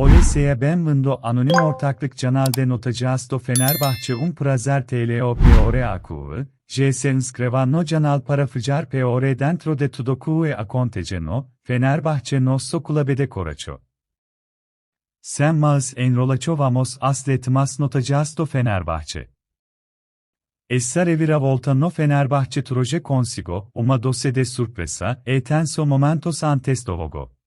Olesya benvendo anonim ortaklık canal de notajasto Fenerbahçe un prazer TLO POR AQV, J se inscrevano canal para ficar POR dentro de tudo que aconteceno, Fenerbahçe nosso clube de coraço. Sem mas enrolaço vamos atletmas notajasto Fenerbahçe. Essa reviravolta no Fenerbahçe troje consigo, uma doce de surpresa, e tenso momentos antes do jogo.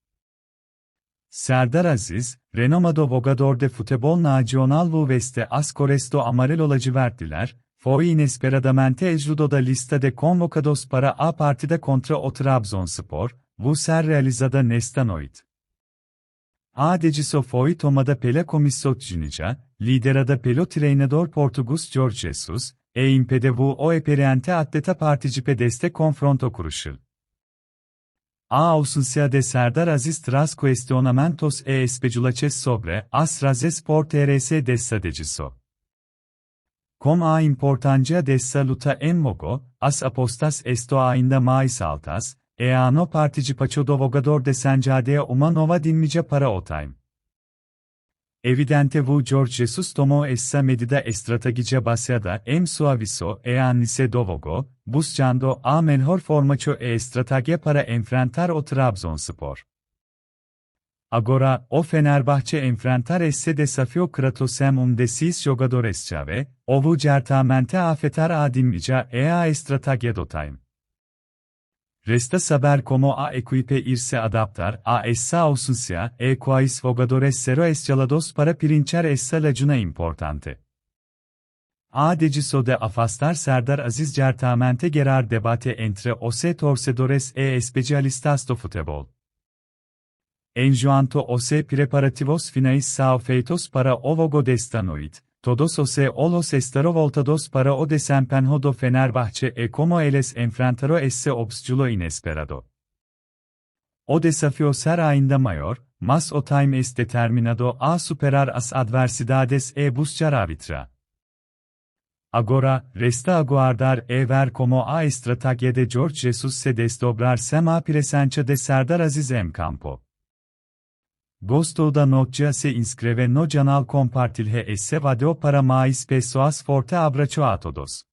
Serdar Aziz, renomado jogador de futebol nacional veste ascoresto amarelo lacivertliler, foi inesperadamente ejrudo da lista de convocados para a partida contra o Trabzonspor, bu ser realizada nesta noite. A deciso foi tomada pela Comissão Técnica, liderada pelo treinador português Jorge Jesus, e impediu o experiente atleta participe deste confronto crucial. A ausencia de Serdar Aziz tras cuestionamentos e especulações sobre as razões por TRS dessa deciso. Com a importância dessa luta em jogo, as apostas estão ainda mais altas, e a no participação do jogador de Sancade uma nova dinamica para o time. Evidente bu George Jesus tomou essa medida estrategica baseada em sua visão e análise do jogo, buscando a melhor formação e estratégia para enfrentar o Trabzonspor. Agora, o Fenerbahçe enfrentar esse desafio Kratosem um desses jogadores-chave, ovo certamente afetar a dinamica e a estratégia do time. Resta saber como a equipe irse adaptar a essa ausencia e quais jogadores serão escalados para preencher essa lacuna importante. A deciso de afastar Serdar Aziz certamente gerar debate entre os torcedores e especialistas do futebol. Enquanto os preparativos finais são feitos para o jogo desta noite, todos os olos estarão voltados para o desempenho do Fenerbahçe e como eles enfrentaram esse obstáculo inesperado. O desafio será ainda maior, mas o time es determinado a superar as adversidades e buscar a vitra. Agora, resta aguardar e ver como a estrategia de George Jesus se desdobrar sema presença de Serdar Aziz em campo. Gostou da notícia se inscreve no canal compartilhe esse vídeo para mais pessoas forte abraço a todos.